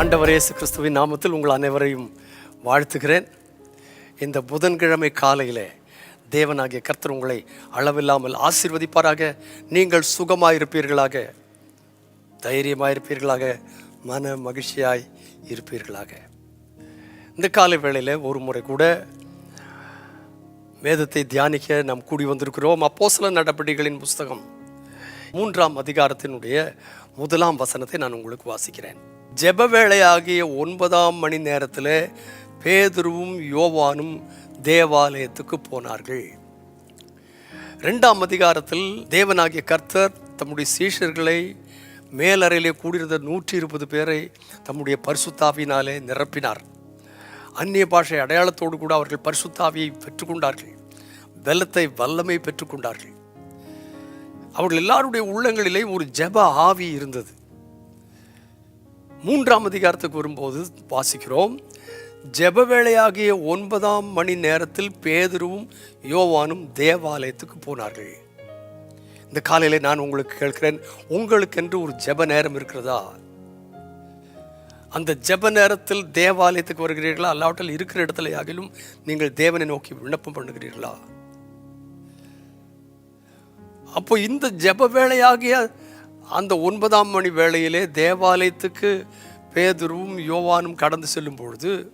ஆண்டவர் இயேசு கிறிஸ்துவின் நாமத்தில் உங்கள் அனைவரையும் வாழ்த்துகிறேன். இந்த புதன்கிழமை காலையிலே தேவனாகிய கர்த்தர் உங்களை அளவில்லாமல் ஆசீர்வதிப்பாராக. நீங்கள் சுகமாயிருப்பீர்களாக தைரியமாயிருப்பீர்களாக மன மகிழ்ச்சியாய் இருப்பீர்களாக. இந்த காலை வேளையில் ஒரு முறை கூட வேதத்தை தியானிக்க நாம் கூடி வந்திருக்கிறோம். அப்போஸ்தல நடவடிக்கைகளின் புஸ்தகம் மூன்றாம் அதிகாரத்தினுடைய முதலாம் வசனத்தை நான் உங்களுக்கு வாசிக்கிறேன். ஜெப வேளையாகிய ஒன்பதாம் மணி நேரத்தில் பேதுருவும் யோவானும் தேவாலயத்துக்கு போனார்கள். ரெண்டாம் அதிகாரத்தில் தேவனாகிய கர்த்தர் தம்முடைய சீஷர்களை மேலறையிலே கூடியிருந்த நூற்றி இருபது பேரை தம்முடைய பரிசுத்தாவினாலே நிரப்பினார். அந்நிய பாஷை அடையாளத்தோடு கூட அவர்கள் பரிசுத்தாவியை பெற்றுக்கொண்டார்கள். வெள்ளத்தை வல்லமை பெற்றுக்கொண்டார்கள். அவர்கள் எல்லாருடைய உள்ளங்களிலே ஒரு ஜெப ஆவி இருந்தது. மூன்றாம் அதிகாரத்துக்கு வரும்போது வாசிக்கிறோம். ஜெப வேளையாகிய ஒன்பதாம் மணி நேரத்தில் பேதுருவும் யோவானும் தேவாலயத்துக்கு போனார்கள். இந்த காலையில நான் உங்களுக்கு கேட்கிறேன் உங்களுக்கென்று ஒரு ஜெப நேரம் இருக்கிறதா? அந்த ஜெப நேரத்தில் தேவாலயத்துக்கு வருகிறீர்களா? அல்லாவற்றில் இருக்கிற இடத்துல ஆகிலும் நீங்கள் தேவனை நோக்கி விண்ணப்பம் பண்ணுகிறீர்களா? அப்போ இந்த ஜெப வேளையாகிய அந்த ஒன்பதாம் மணி வேளையிலே தேவாலயத்துக்கு பேதுருவும் யோவானும் கடந்து செல்லும் பொழுது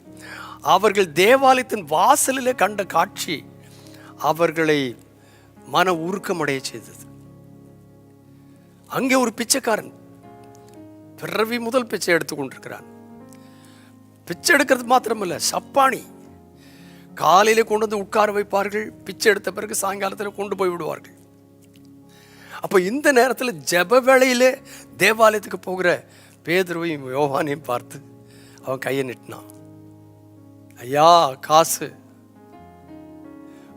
அவர்கள் தேவாலயத்தின் வாசலிலே கண்ட காட்சி அவர்களை மன உருக்கமடைய செய்தது. அங்கே ஒரு பிச்சைக்காரன் பிறவி முதல் பிச்சை எடுத்துக்கொண்டிருக்கிறான் பிச்சை எடுக்கிறது மாத்திரமல்ல சப்பாணி காலையில் கொண்டு வந்து உட்கார வைப்பார்கள் பிச்சை எடுத்த பிறகு சாயங்காலத்தில் கொண்டு போய் விடுவார்கள். அப்போ இந்த நேரத்தில் ஜப வேளையிலே தேவாலயத்துக்கு போகிற பேதுருவையும் யோகானையும் பார்த்து அவன் கையை நிட்டினான். ஐயா காசு.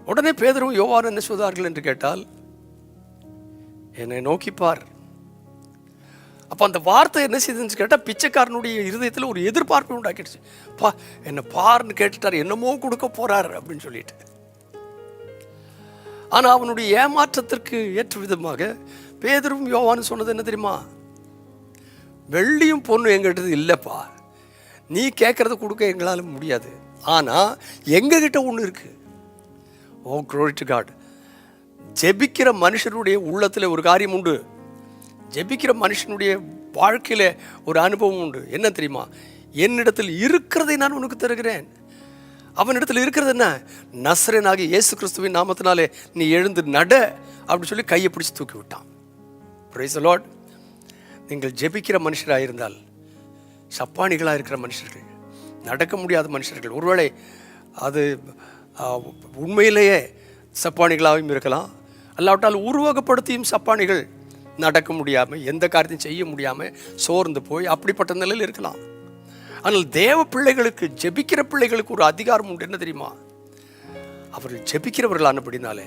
உடனே பேதரும் யோவான் என்ன சொல்வார்கள் என்று கேட்டால் என்னை நோக்கிப்பார் அப்போ அந்த வார்த்தை என்ன செய்துன்னு கேட்டால் பிச்சைக்காரனுடைய இருதயத்தில் ஒரு எதிர்பார்ப்பு உண்டாக்கிடுச்சு. பா என்னை பாருன்னு கேட்டுட்டார் என்னமோ கொடுக்க போறார் அப்படின்னு சொல்லிட்டு. ஆனால் அவனுடைய ஏமாற்றத்திற்கு ஏற்ற விதமாக பேதரும் யோவான்னு சொன்னது என்ன தெரியுமா? வெள்ளியும் பொண்ணும் எங்கிட்ட இல்லைப்பா. நீ கேட்குறத கொடுக்க எங்களால் முடியாது. ஆனால் எங்ககிட்ட ஒன்று இருக்குது ஓ க்ளோரி காட் ஜெபிக்கிற மனுஷனுடைய உள்ளத்தில் ஒரு காரியம் உண்டு. ஜெபிக்கிற மனுஷனுடைய வாழ்க்கையில் ஒரு அனுபவம் உண்டு. என்ன தெரியுமா? என்னிடத்தில் இருக்கிறதை நான் உனக்கு தருகிறேன். அவனிடத்தில் இருக்கிறது என்ன? நசரனாகி இயேசு கிறிஸ்துவின் நாமத்தினாலே நீ எழுந்து நட அப்படின்னு சொல்லி கையை பிடிச்சி தூக்கி விட்டான். பிரைஸ் லார்ட் நீங்கள் ஜெபிக்கிற மனுஷராக இருந்தால் சப்பானிகளாக இருக்கிற மனுஷர்கள் நடக்க முடியாத மனுஷர்கள் ஒருவேளை அது உண்மையிலேயே சப்பானிகளாகவும் இருக்கலாம். அல்லாவிட்டால் உருவகப்படுத்தியும் சப்பானிகள் நடக்க முடியாமல் எந்த காரியத்தையும் செய்ய முடியாமல் சோர்ந்து போய் அப்படிப்பட்ட நிலையில் இருக்கலாம். ஆனால் தேவ பிள்ளைகளுக்கு ஜெபிக்கிற பிள்ளைகளுக்கு ஒரு அதிகாரம் உண்டு. என்ன தெரியுமா? அவர்கள் ஜெபிக்கிறவர்களானபடினாலே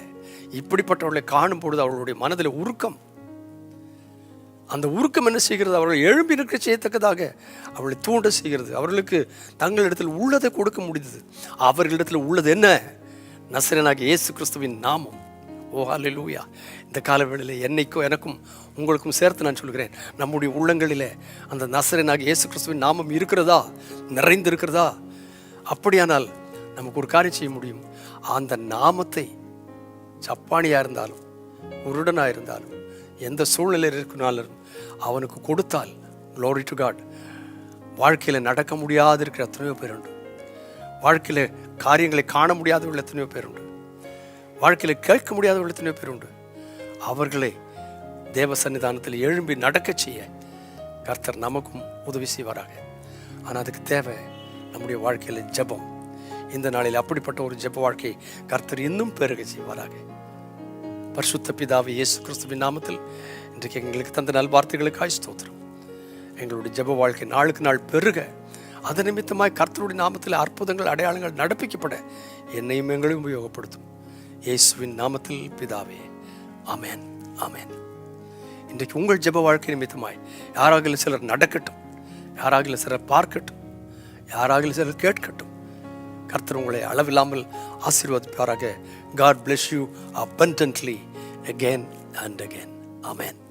இப்படிப்பட்டவர்களை காணும் பொழுது அவர்களுடைய மனதில் உருக்கம். அந்த உருக்கம் என்ன செய்கிறது? அவர்கள் எழும்பி நிற்க செய்யத்தக்கதாக அவர்களை தூண்ட செய்கிறது. அவர்களுக்கு தங்களிடத்தில் உள்ளதை கொடுக்க முடிந்தது. அவர்களிடத்தில் உள்ளது என்ன? நசரனாக இயேசு கிறிஸ்துவின் நாமம். ஓ லூயா இந்த காலவேளையில் என்னைக்கும் எனக்கும் உங்களுக்கும் சேர்த்து நான் சொல்கிறேன். நம்முடைய உள்ளங்களில் அந்த நசரனாக இயேசு கிறிஸ்துவின் நாமம் இருக்கிறதா? நிறைந்திருக்கிறதா? அப்படியானால் நமக்கு ஒரு காரியம் செய்ய முடியும். அந்த நாமத்தை ஜப்பானியாக இருந்தாலும் உருடனாக இருந்தாலும் எந்த சூழ்நிலையில் இருக்கனாலும் அவனுக்கு கொடுத்தால் க்ளோரி டு காட் வாழ்க்கையில் நடக்க முடியாது இருக்கிற எத்தனையோ பேர் உண்டு. வாழ்க்கையில் காரியங்களை காண முடியாதவர்கள் எத்தனையோ பேர் உண்டு. வாழ்க்கையில் கேட்க முடியாதவர்கள் எத்தனையோ பேர் உண்டு. அவர்களை தேவ சன்னிதானத்தில் எழும்பி நடக்க செய்ய கர்த்தர் நமக்கும் உதவி செய்வாராக. ஆனால் அதுக்கு தேவை நம்முடைய வாழ்க்கையில் ஜெபம். இந்த நாளில் அப்படிப்பட்ட ஒரு ஜெப வாழ்க்கை கர்த்தர் இன்னும் பெருக செய்வாராக. பரிசுத்த பிதாவை இயேசு கிறிஸ்துவின் நாமத்தில் இன்றைக்கு எங்களுக்கு தந்த நல்வார்த்தைகளுக்காய் ஸ்தோத்திரம். எங்களுடைய ஜெப வாழ்க்கை நாளுக்கு நாள் பெருக. அது நிமித்தமாய் கர்த்தருடைய நாமத்தில் அற்புதங்கள் அடையாளங்கள் நடப்பிக்கப்பட என்னையும் எங்களையும் உபயோகப்படுத்தும். இயேசுவின் நாமத்தில் பிதாவே அமேன் அமேன் இன்றைக்கு உங்கள் ஜெப வாழ்க்கை நிமித்தமாய் யாராகிலும் சிலர் நடக்கட்டும் யாராகிலும் சிலர் பார்க்கட்டும் யாராகிலும் சிலர் கேட்கட்டும். கர்த்தர் உங்களை அளவில்லாமல் ஆசீர்வதிப்பாராக. God bless you abundantly again and again. Amen